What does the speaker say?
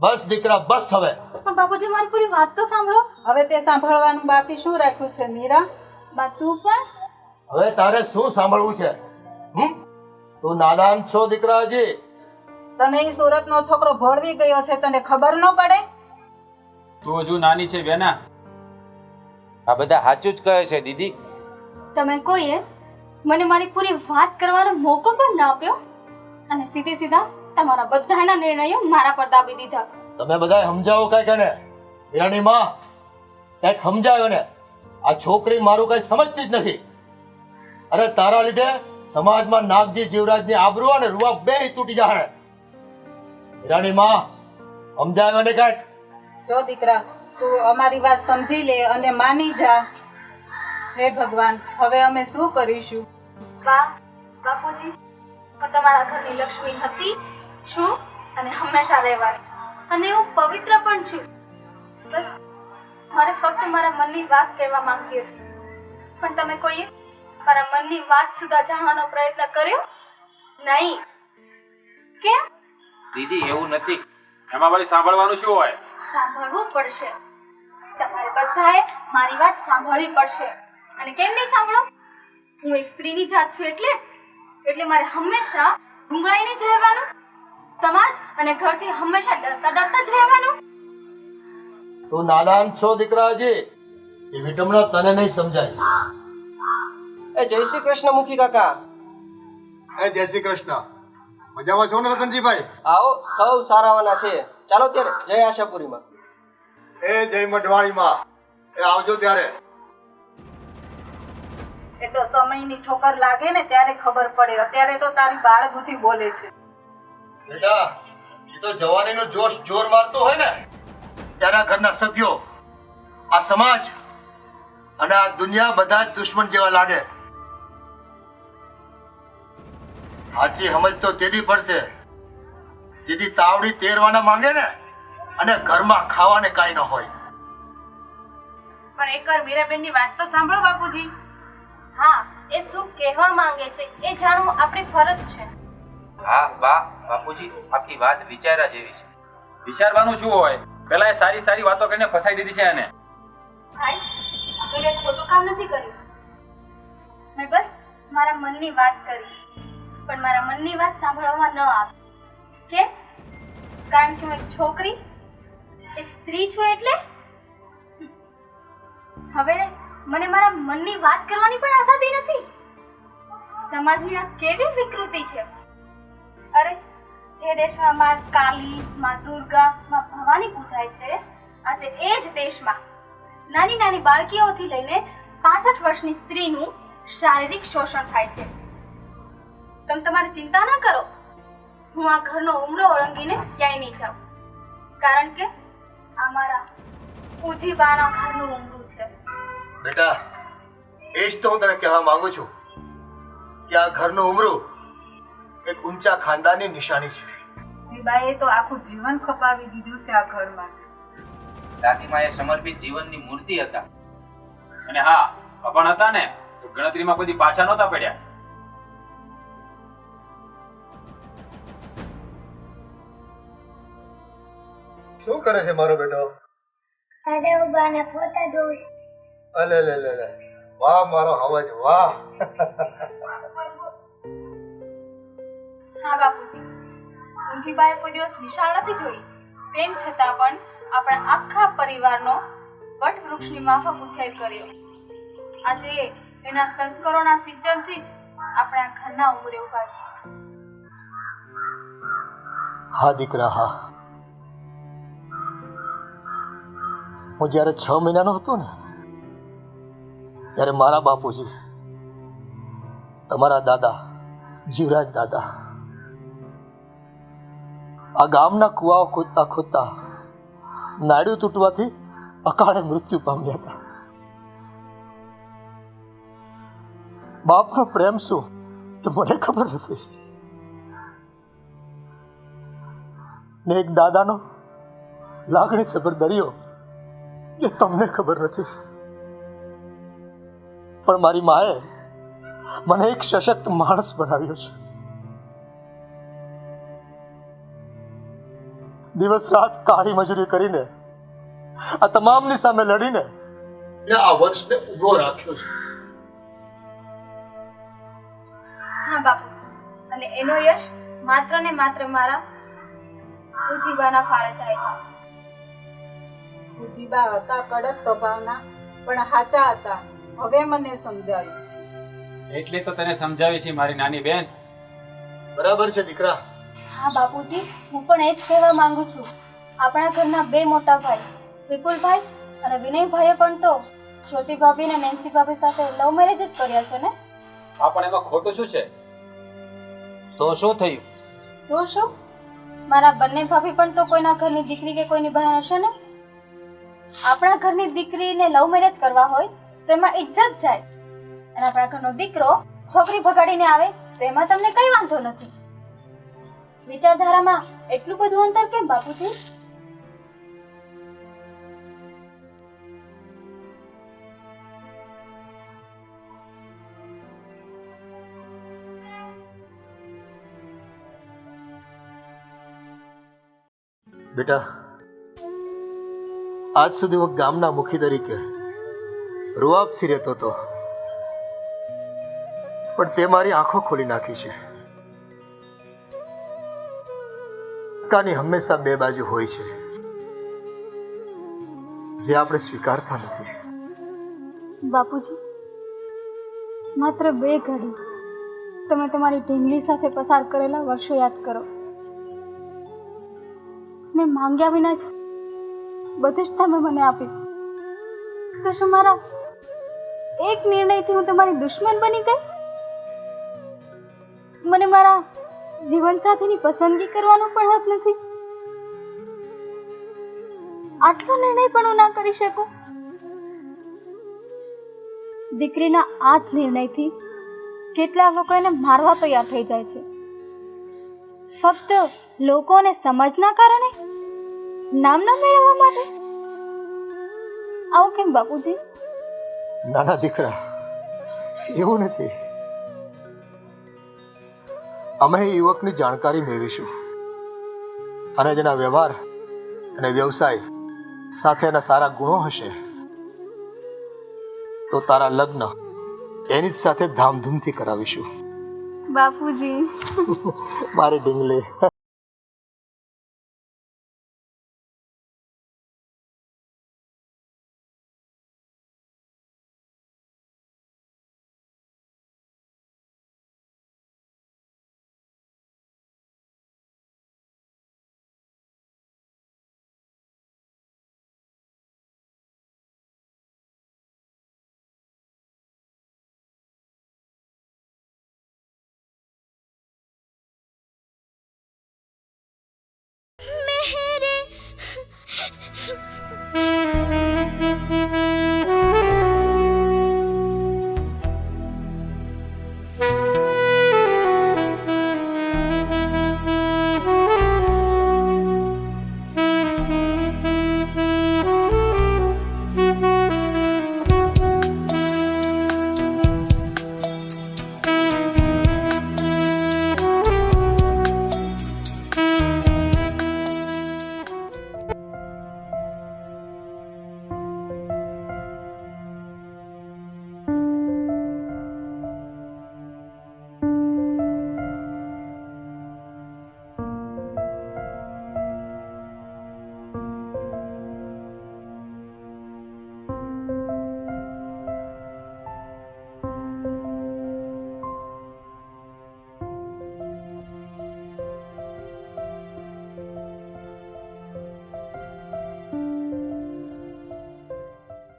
બસ દીકરા બસ હવે. પણ બાપુજી મારી પૂરી વાત તો સાંભળો. હવે તે સાંભળવાનું બાકી શું રાખ્યું છે મીરા? બા તું પણ? હવે તારે શું સાંભળવું છે? હમ? તું નાદાન છો દીકરા હજી તને એ સુરતનો છોકરો ભળવી ગયો છે તને ખબર ન પડે? તું હજુ નાની છે બેના આ બધા સાચું જ કહે છે દીદી. તમે કોઈએ મને મારી પૂરી વાત કરવાનો મોકો પણ ના આપ્યો? અને સીધે સીધા તમારા બધાના નિર્ણયો મારા પર દાબી દીધા. તમે બધા સમજાવો કઈ કને હીરાની માં કંઈક સમજાયો ને આ છોકરી મારું કઈ સમજતી જ નથી. અરે તારા લીધે સમાજમાં નાગજી જીવરાજની આબરૂ અને રૂઆ બે તૂટી જાય હીરાની માં સમજાયો ને કંઈક? જો દીકરા તું અમારી વાત સમજી લે અને માની જા. હે ભગવાન હવે અમે શું કરીશું? બા બાપુજી હું તમારા ઘરની લક્ષ્મી હતી છું અને હંમેશા રહેવાની. અને હું પવિત્ર પણ છું. બસ મારે ફક્ત મારા મનની વાત કહેવા માંગતી હતી. પણ તમે કોઈએ મારા મનની વાત સુધા જાણવાનો પ્રયત્ન કર્યો? નહીં. કેમ? દીદી એવું નથી. એમાં વળી સાંભળવાનું શું હોય? સાંભળવું પડશે. તમારે બધાએ મારી વાત સાંભળવી પડશે. અને કેમ નહીં સાંભળો? હું એક સ્ત્રીની જાત છું એટલે એટલે મારે હંમેશા ગુંગળાઈને જ રહેવાનું. સમાજ અને ઘરથી હંમેશા ડરતા ડરતા જ રહેવાનું? તું નાદાન છો દીકરાજી એ વિટમણા તને નહીં સમજાય. એ જય શ્રી કૃષ્ણ મુખી કાકા. એ જય શ્રી કૃષ્ણ. મજામાં છો ને રતનજીભાઈ? આવો સૌ સારાવાના છે. ચાલો ત્યારે જય આશાપુરીમાં. એ જય મઢવાણીમાં એ આવજો ત્યારે. એ તો સમયની ઠોકર લાગે ને ત્યારે ખબર પડે. અત્યારે તો તારી બાળ બુદ્ધિ બોલે છે. બેટા, એ તો જવાનીનો જોશ જોર મારતો હોય ને ત્યારે ઘરના સભ્યો, આ સમાજ અને આ દુનિયા બધા જ દુશ્મન જેવા લાગે. સાચી સમજ તો તેદી પડશે. જેથી તાવડી તેરવાના માંગે ને, અને ઘરમાં ખાવાને કાંઈ ન હોય. પણ એકવાર મીરાબેનની વાત તો સાંભળો બાપુજી. હા, એ શું કહેવા માંગે છે એ જાણવું આપણી ફરજ છે. હા, વાહ, બાપુજી, આખી વાત વિચાર્યા જેવી છે. વિચારવાનું શું હોય? પેલા એ સારી સારી વાતો કરીને ફસાઈ દીધી છે એને. ભાઈ મેં કઈ ખોટું કામ નથી કર્યું. મેં બસ મારા મનની વાત કરી, પણ મારા મનની વાત સાંભળવામાં ન આવી. કે? કારણ કે હું એક છોકરી, એક સ્ત્રી છું એટલે? હવે મને મારા મનની વાત કરવાની પણ આઝાદી નથી. સમાજની આ કેવી વિકૃતિ છે? અરે, જે દેશમાં માં કાલી, માં દુર્ગા, માં ભવાની પૂજાય છે, આજે એ જ દેશમાં નાની નાની બાળકીઓથી લઈને પાસઠ વર્ષની સ્ત્રીનું શારીરિક શોષણ થાય છે. તમે તમારી ચિંતા ન કરો. હું આ ઘરનો ઉમરો ઓળંગીને ક્યાંય નહીં જાઉં. કારણ કે આ મારા ઊંચી બાના ઘરનું ઉમરું છે. બેટા, એ જ તો હું તને કહેવા માંગુ છું કે આ ઘરનું ઉમરું એક ઊંચા ખાનદાનની નિશાની છે. જીબાએ તો આખું જીવન ખપાવી દીધું છે આ ઘરમાં. દાદીમાં એ સમર્પિત જીવનની મૂર્તિ હતા. અને હા અપણ હતા ને તો ગણતરીમાં કોઈ પાછા નહોતા પડ્યા. શું કરે છે મારો બેટો? અરે ઉબાને ફોટા જોઉં અલે લે લે લે વાહ મારો હવજ વાહ. હા, બાપુજી. ઊંચીબાએ કોઈ દિવસ નિશાળ નથી જોઈ. તેમ છતાં પણ આપણા આખા પરિવારનો વટ વૃક્ષની માફક ઉછેર કર્યો. આજે એના સંસ્કારોના સિંચનથી જ આપણે ઘરના ઉમરે ઊભા છે. હા, દીકરા, હા. હું જ્યારે છ મહિનાનો હતો ને, ત્યારે મારા બાપુજી, તમારા દાદા, જીવરાજ દાદા આ ગામના કુવાઓ ખોદતા ખોદતા નાડું તૂટવાથી અકાળે મૃત્યુ પામ્યા હતા. બાપનો પ્રેમ શું એ મને ખબર નથી. ને એક દાદાનો લાગણી સભર દરિયો એ તમને ખબર નથી. પણ મારી માએ મને એક સશક્ત માણસ બનાવ્યો છે. દિવસ રાત કાળી મજૂરી કરીને આ તમામની સામે લડીને ને આ વંશને ઊભો રાખ્યો છે. હા બાપુજી. અને એનો યશ માત્ર ને માત્ર મારા ઉજીબાના ફાળે જાય છે. ઉજીબા હતા કડક સ્વભાવના પણ હાચા હતા. હવે મને સમજાયું. એટલે તો તને સમજાવી છે મારી નાની બેન? બરાબર છે દીકરા. હા બાપુજી હું પણ એ જ કહેવા માંગુ છું. આપણા ઘરના બે મોટા ભાઈ વિપુલભાઈ અને વિનયભાઈએ પણ તો જ્યોતિ ભાભી અને નેન્સી ભાભી સાથે લવ મેરેજ જ કર્યા છે ને? હા પણ એમાં ખોટું શું છે? તો શું થયું? તો શું? મારા બંને ભાભી પણ તો કોઈના ઘરની દીકરી કે કોઈની બહેન હશે ને? આપણા ઘરની દીકરીને લવ મેરેજ કરવા હોય તો એમાં ઇજ્જત જાય. અને આપણા ઘરનો દીકરો છોકરી ભગાડીને આવે તો એમાં તમને કઈ વાંધો નથી. વિચારધારામાં એટલું બધું અંતર કેમ બાપુજી? બેટા, આજ સુધી હું ગામના મુખી તરીકે રૂઆબથી રહેતો હતો. પણ તે મારી આંખો ખોલી નાખી છે. કાની હંમેશા બે બાજુ હોય છે, જે આપણે સ્વીકારતા નથી. બાપુજી, માત્ર બે ઘડી તમે તમારી ઢીંગલી સાથે પસાર કરેલા વર્ષો યાદ કરો. મેં માંગ્યા વિના જ બધું જ તમે મને આપ્યું. તો શું મારા એક નિર્ણયથી હું તમારી દુશ્મન બની ગઈ? મને મારા જીવનસાથીની પસંદગી કરવાનો પણ હક નથી. આટલો નિર્ણય પણ હું ના કરી શકું. દીકરીના આ જ નિર્ણયથી કેટલા લોકો એને મારવા તૈયાર થઈ જાય છે. ફક્ત લોકોને સમજના કારણે? નામ ના મેળવવા માટે? આવું કેમ બાપુજી? નાના દીકરા, એવું નથી. અમે એ યુવકની જાણકારી મેળવીશું. અને જેના વ્યવહાર અને વ્યવસાય સાથે એના સારા ગુણો હશે તો તારા લગ્ન એની જ સાથે ધામધૂમથી કરાવીશું. બાપુજી. મારે ઢીંગલી. મેરે